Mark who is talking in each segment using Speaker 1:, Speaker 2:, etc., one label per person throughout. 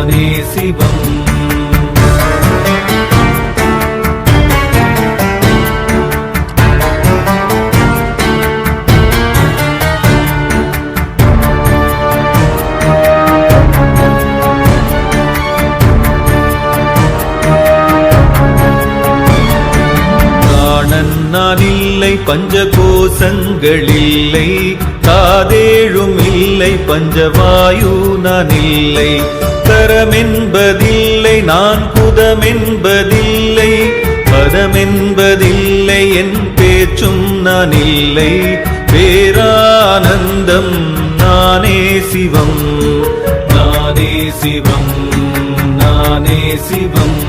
Speaker 1: நானே சிவம். நான் இல்லை பஞ்ச கோஷங்கள் இல்லை சாதேழும் இல்லை பஞ்சவாயு நான் இல்லை தரமென்பதில்லை நான் புதமென்பதில்லை பதமென்பதில்லை என் பேச்சும் நான் இல்லை பேரானந்தம் நானே சிவம். நானே சிவம் நானே சிவம்.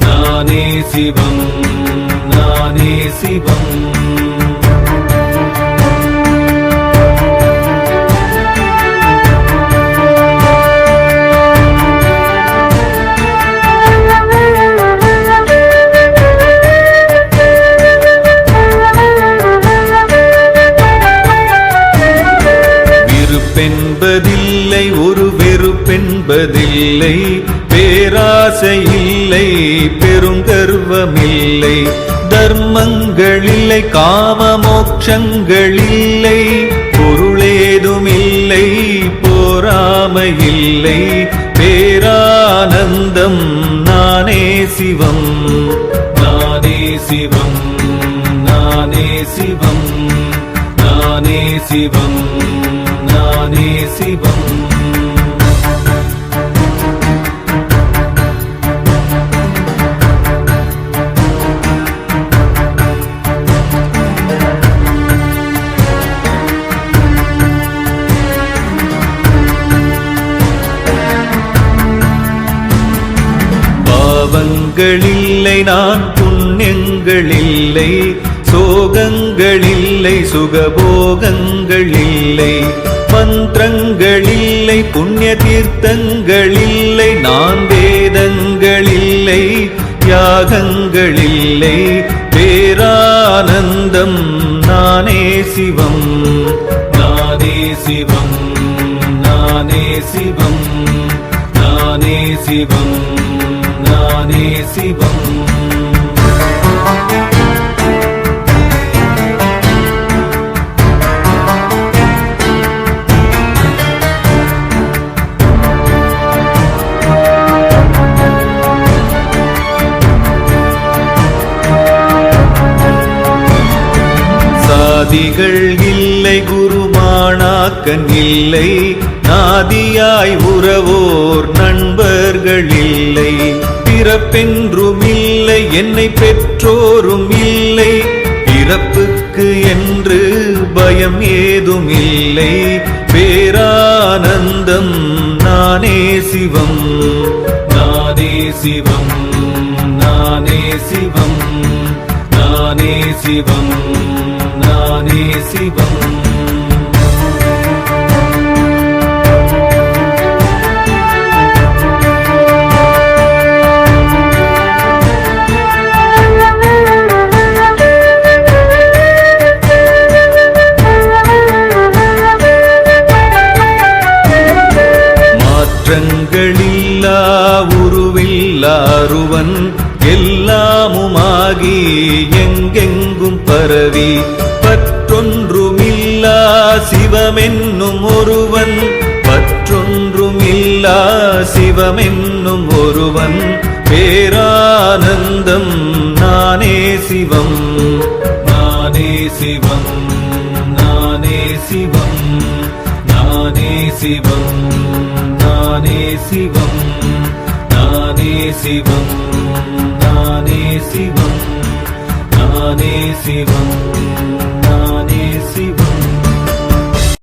Speaker 1: நானே சிவம் நானே சிவம். என்பதில்லை ஒரு வெறுப்பென்பதில்லை. பேராசை இல்லை பெருங்கர்வமில்லை. தர்மங்களில்லை காம மோட்சங்களில்லை பொருளேதுமில்லை போராமையில்லை பேரானந்தம் நானே சிவம். நானே சிவம் நானே சிவம் நானே சிவம். நானே சிவம். பாவங்களில்லை நான் புண்ணியங்களில்லை. சோகங்களில்லை சுகபோகங்களில்லை. மந்திரங்களில்லை புண்ணிய தீர்த்தங்களில்லை நான் வேதங்களில்லை யாகங்களில்லை பேரானந்தம் நானே சிவம் நானே சிவம் நானே சிவம் நானே சிவம் நானே சிவம். நாதிகள் இல்லை குருமானாக்கன் இல்லை. நாதியாய் உறவோர் நண்பர்கள் இல்லை. பிறப்பென்றும் இல்லை என்னை பெற்றோரும் இல்லை. பிறப்புக்கு என்று பயம் ஏதும் இல்லை. பேரானந்தம் நானே சிவம். நானே சிவம் நானே சிவம் நானே சிவம். உருவில்லாருவன் எல்லாமுமாகி எங்கெங்கும் பரவி பற்றொன்றுமில்லா சிவமென்னும் ஒருவன் பற்றொன்றுமில்லா சிவமென்னும் ஒருவன். பேரானந்தம் நானே சிவம் நானே சிவம் நானே சிவம் நானே சிவம் நானே சிவம். சிவம் நானே சிவம் நானே சிவம் நானே சிவம்.